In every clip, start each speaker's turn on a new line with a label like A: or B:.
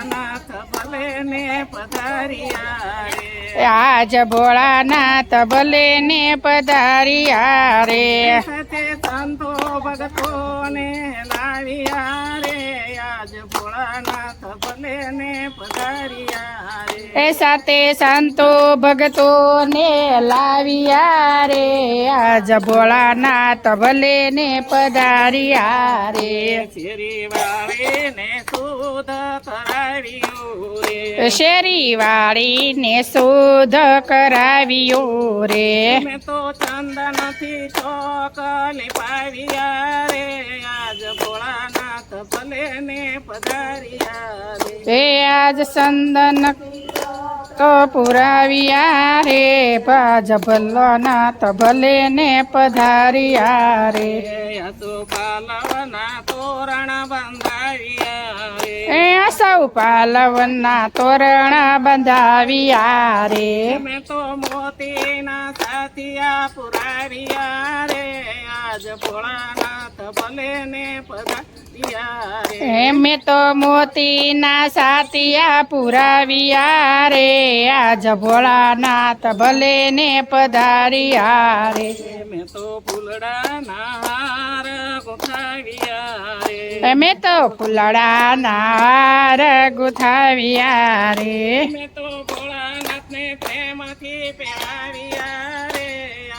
A: ભોળાનાથ ભલે ને પધાર્યા રે.
B: આજ ભોળાનાથ ભલે ને પધારિયા રે.
A: સાથે સંતો ભગતો ને લાવ્યા રે. આજ ભોળાનાથ ભલે ને પધારિયા રે.
B: એ સાથે સંતો ભગતો ને લાવ્યા રે. આજ ભોળાનાથ ભલે ને પધારિયા રે.
A: શ્રી વાવે ને શુદ્ધ
B: શેરી વાળીને શોધ કરાવ્યો રે.
A: મેં તો ચંદનથી ચોક લીપાવ્યા રે. આજ ભોળાનાથ ભલે ને પધાર્યા રે.
B: એ આજ ચંદન તો પુરાવ્યા રે. ભાજ ભલ્લોનાથ ભલે ને પધાર્યા રે.
A: તો પાલવના તોરણ બંધાવ્યા
B: એ સૌ પાલવના તોરણ બંધાવ્યા રે.
A: મેં તો મોતીના સાથિયા પુરાવ્યા રે. આજ ભોળાનાથ ભલે ને પધાર્યા રે.
B: મેં તો મોતીના સાથિયા પુરાવ્યા રે. આજ ભોળાનાથ ભલે ને પધાર્યા રે.
A: મેં તો ફૂલડાના હાર ગોઠાવ્યા
B: અમે તો ફૂલડાના હાર ગુથાવ્યા રે.
A: મેં તો ભોળાનાથને પ્રેમથી પહેરાવ્યા રે.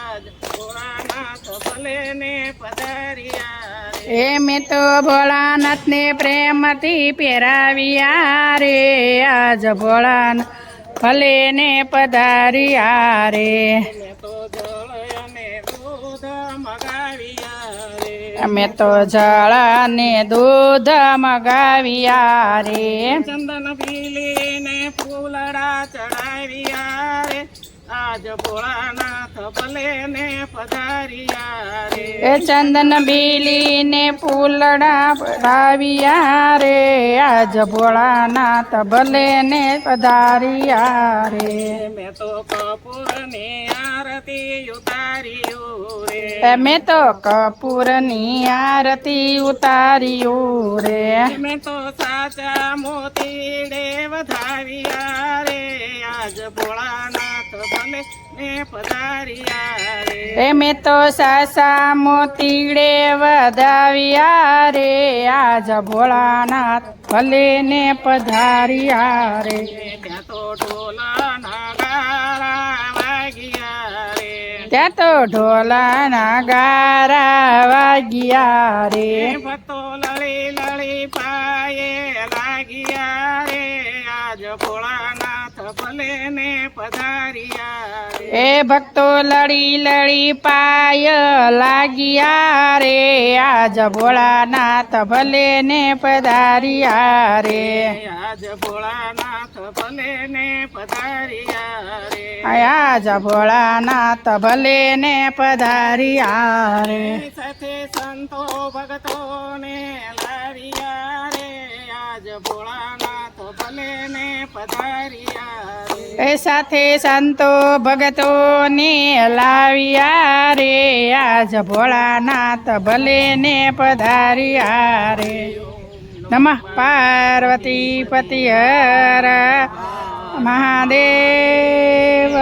A: આજ ભોળાનાથ ભલે ને પધાર્યા રે.
B: મેં તો ભોળાનાથને પ્રેમથી પહેરાવ્યા રે. આજ ભોળાનાથ ભલે ને પધાર્યા રે. અમે તો જળ ને દૂધ મગાવ્યા રે.
A: ચંદન પીલીને ફૂલડા ચડાવ્યા રે. આજ ભોળાનાથ ભલે ને પધાર્યા રે.
B: એ ચંદન બીલીને ફૂલડા પડાવ્યા રે. આજ ભોળાનાથ ભલે ને પધાર્યા રે.
A: મેં તો કપૂરની આરતી ઉતાર્યું રે.
B: અમે તો કપૂરની આરતી ઉતાર્યું રે.
A: મેં તો સાચા મોતીડે વધાવ્યા રે. આજ ભોળાનાથ ભલે ને પધાર્યા રે.
B: એમે તો સાસા મોતીડે વધાવ્યા રે. આજ ભોળાનાથ ભલે ને પધાર્યા રે.
A: ત્યાં તો ઢોલાના
B: ત્યાં ના ગારા વાગ્યા રે.
A: ભક્તો લળી લળી પાયે લાગ્યા રે. આજ રે
B: એ ભક્તો લડી લડી પાય લાગ્યા રે. આજ ભોળાનાથ ભલે ને પધાર્યા રે.
A: આજ ભોળાનાથ ભલે ને પધાર્યા રે.
B: આજ ભોળાનાથ ભલે ને પધાર્યા રે.
A: સાથે સંતો ભક્તો ને
B: એ સાથે સંતો ભગતો ને લાવ્યા રે. આજ ભોળાનાથ ભલે ને પધાર્યા રે. નમઃ પાર્વતી પતિ હર મહાદેવ.